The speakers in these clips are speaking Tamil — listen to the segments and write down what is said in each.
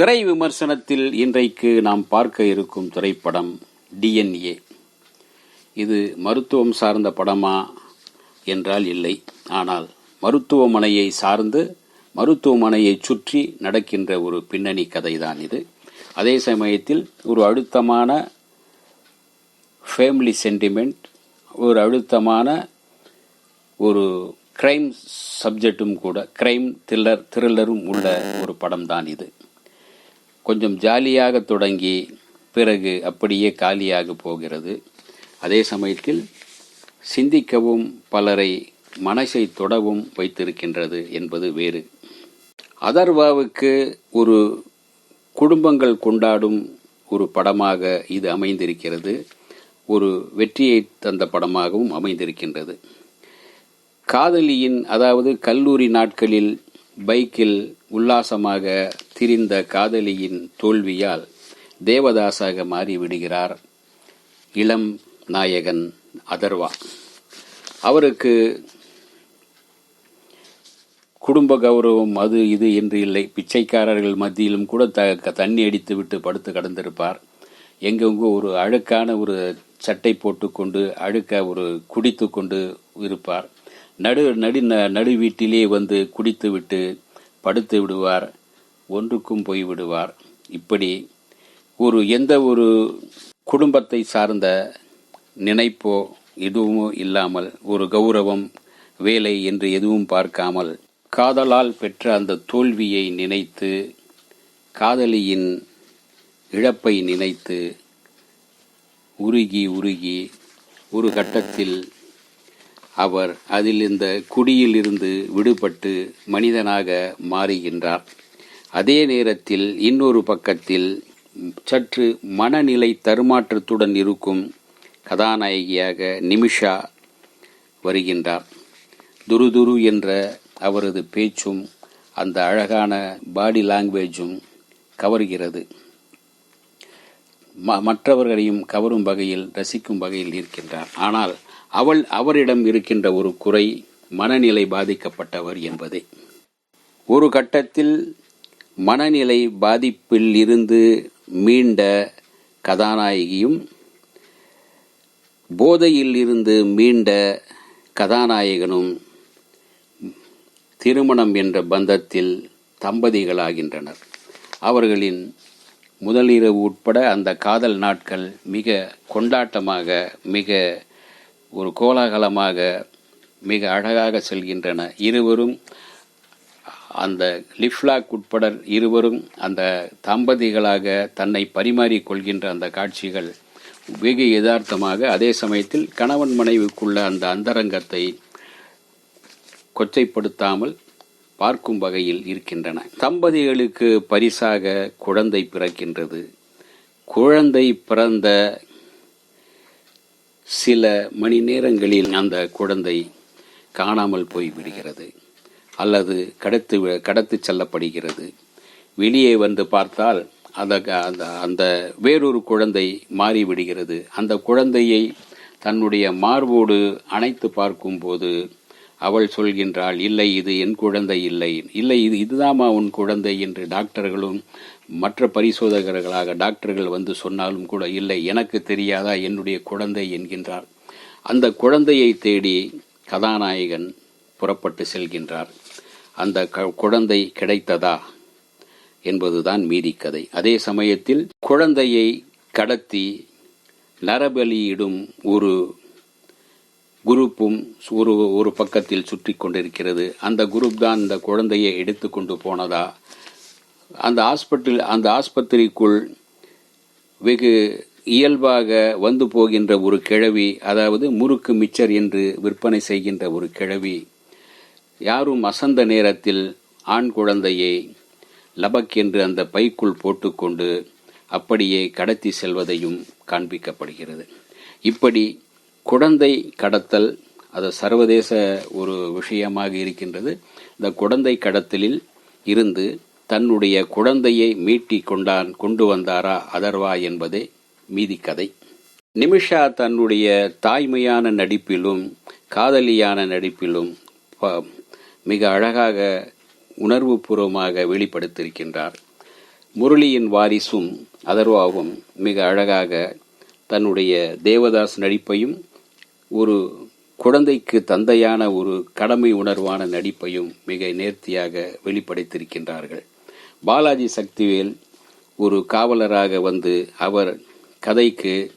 திரை விமர்சனத்தில் இன்றைக்கு நாம் பார்க்க இருக்கும் திரைப்படம் டிஎன்ஏ இது மருத்துவம் சார்ந்த படமா என்றால் இல்லை. ஆனால் மருத்துவமனையை சார்ந்து மருத்துவமனையை சுற்றி நடக்கின்ற ஒரு பின்னணி கதைதான் இது. அதே சமயத்தில் ஒரு அழுத்தமான ஃபேமிலி சென்டிமெண்ட் ஒரு அழுத்தமான ஒரு கிரைம் சப்ஜெக்டும் கூட கிரைம் த்ரில்லர் த்ரில்லரும் உள்ள ஒரு படம் தான் இது. கொஞ்சம் ஜாலியாக தொடங்கி பிறகு அப்படியே காலியாக போகிறது. அதே சமயத்தில் சிந்திக்கவும் பலரை மனசை தொடவும் வைத்திருக்கின்றது என்பது வேறு. அதர்வாவுக்கு ஒரு குடும்பங்கள் கொண்டாடும் ஒரு படமாக இது அமைந்திருக்கிறது. ஒரு வெற்றியை தந்த படமாகவும் அமைந்திருக்கின்றது. காதலியின் அதாவது கல்லூரி நாட்களில் பைக்கில் உல்லாசமாக திரிந்த காதலியின் தோல்வியால் தேவதாசாக மாறிவிடுகிறார். இளம் நாயகன் அதர்வா. அவருக்கு குடும்ப கௌரவம் அது இது என்று இல்லை. பிச்சைக்காரர்கள் மத்தியிலும் கூட த தண்ணி அடித்து விட்டு படுத்து கடந்திருப்பார். எங்கெங்கோ ஒரு அழுக்கான ஒரு சட்டை போட்டுக்கொண்டு அழுக்க ஒரு குடித்து கொண்டு இருப்பார். நடு நடு நடு வீட்டிலே வந்து குடித்து விட்டு படுத்து விடுவார். ஒன்றுக்கும் போய் விடுவார் இப்படி ஒரு எந்த ஒரு குடும்பத்தை சார்ந்த நினைப்போ எதுவும் இல்லாமல் ஒரு கௌரவம் வேலை என்று எதுவும் பார்க்காமல் காதலால் பெற்ற அந்த தோல்வியை நினைத்து காதலியின் இழப்பை நினைத்து உருகி உருகி ஒரு கட்டத்தில் அவர் அதில் இந்த குடியில் இருந்து விடுபட்டு மனிதனாக மாறுகின்றார். அதே நேரத்தில் இன்னொரு பக்கத்தில் சற்று மனநிலை தருமாற்றத்துடன் இருக்கும் கதாநாயகியாக நிமிஷா வருகின்றார். துருதுரு என்ற அவரது பேச்சும் அந்த அழகான பாடி லாங்குவேஜும் கவர்கிறது. மற்றவர்களையும் கவரும் வகையில் ரசிக்கும் வகையில் இருக்கின்றார். ஆனால் அவள் அவரிடம் இருக்கின்ற ஒரு குறை மனநிலை பாதிக்கப்பட்டவர் என்பதே. ஒரு கட்டத்தில் மனநிலை பாதிப்பில் இருந்து மீண்ட கதாநாயகியும் போதையில் இருந்து மீண்ட கதாநாயகனும் திருமணம் என்ற பந்தத்தில் தம்பதிகளாகின்றனர். அவர்களின் முதலிரவு உட்பட அந்த காதல் நாட்கள் மிக கொண்டாட்டமாக மிக ஒரு கோலாகலமாக மிக அழகாக செல்கின்றன. இருவரும் அந்த லிஃப்லாக் உட்பட இருவரும் அந்த தம்பதிகளாக தன்னை பரிமாறிக்கொள்கின்ற அந்த காட்சிகள் வெகு யதார்த்தமாக அதே சமயத்தில் கணவன் மனைவிக்குள்ள அந்த அந்தரங்கத்தை கொச்சைப்படுத்தாமல் பார்க்கும் வகையில் இருக்கின்றன. தம்பதிகளுக்கு பரிசாக குழந்தை பிறக்கின்றது. குழந்தை பிறந்த சில மணி நேரங்களில் அந்த குழந்தை காணாமல் போய் விடுகிறது அல்லது கடத்து கடத்து செல்லப்படுகிறது. வெளியே வந்து பார்த்தால் அந்த அந்த அந்த வேறொரு குழந்தை மாறிவிடுகிறது. அந்த குழந்தையை தன்னுடைய மார்போடு அணைத்து பார்க்கும்போது அவள் சொல்கின்றாள் இல்லை இது என் குழந்தை இல்லை. இல்லை இது இதுதாமா உன் குழந்தை என்று டாக்டர்களும் மற்ற பரிசோதகர்களாக டாக்டர்கள் வந்து சொன்னாலும் கூட இல்லை எனக்கு தெரியாதா என்னுடைய குழந்தை என்கின்றார். அந்த குழந்தையை தேடி கதாநாயகன் புறப்பட்டு செல்கின்றார். அந்த குழந்தை கிடைத்ததா என்பதுதான் மீதி கதை. அதே சமயத்தில் குழந்தையை கடத்தி நரபலியிடும் ஒரு குரூப்பும் ஒரு ஒரு பக்கத்தில் சுற்றி கொண்டிருக்கிறது. அந்த குரூப் தான் இந்த குழந்தையை எடுத்து கொண்டு போனதா? அந்த ஹாஸ்பிட்டல் அந்த ஆஸ்பத்திரிக்குள் வெகு இயல்பாக வந்து போகின்ற ஒரு கிழவி அதாவது முறுக்கு மிச்சர் என்று விற்பனை செய்கின்ற ஒரு கிழவி யாரும் அசந்த நேரத்தில் ஆண் குழந்தையை லபக் என்று அந்த பைக்குள் போட்டுக்கொண்டு அப்படியே கடத்தி செல்வதையும் காண்பிக்கப்படுகிறது. இப்படி குழந்தை கடத்தல் அது சர்வதேச ஒரு விஷயமாக இருக்கின்றது. இந்த குழந்தை கடத்தலில் இருந்து தன்னுடைய குழந்தையை மீட்டி கொண்டான் கொண்டு வந்தாரா அதர்வா என்பதே மீதி கதை. நிமிஷா தன்னுடைய தாய்மையான நடிப்பிலும் காதலியான நடிப்பிலும் மிக அழகாக உணர்வுபூர்வமாக வெளிப்படுத்தியிருக்கின்றார். முரளியின் வாரிசும் அதர்வாவும் மிக அழகாக தன்னுடைய தேவதாஸ் நடிப்பையும் ஒரு குழந்தைக்கு தந்தையான ஒரு கடமை உணர்வான நடிப்பையும் மிக நேர்த்தியாக வெளிப்படுத்தியிருக்கின்றார்கள். பாலாஜி சக்திவேல் ஒரு காவலராக வந்து அவர் கதைக்கு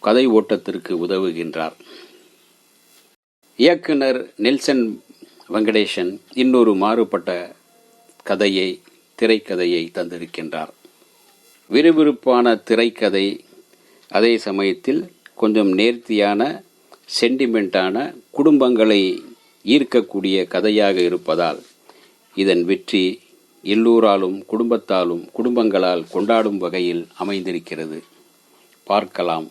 கதை ஓட்டத்திற்கு உதவுகின்றார். இயக்குனர் நெல்சன் வெங்கடேசன் இன்னொரு மாறுபட்ட கதையை திரைக்கதையை தந்திருக்கின்றார். விறுவிறுப்பான திரைக்கதை அதே சமயத்தில் கொஞ்சம் நேர்த்தியான சென்டிமெண்டான குடும்பங்களை ஈர்க்கக்கூடிய கதையாக இருப்பதால் இதன் வெற்றி எல்லோராலும் குடும்பத்தாலும் குடும்பங்களால் கொண்டாடும் வகையில் அமைந்திருக்கிறது. பார்க்கலாம்.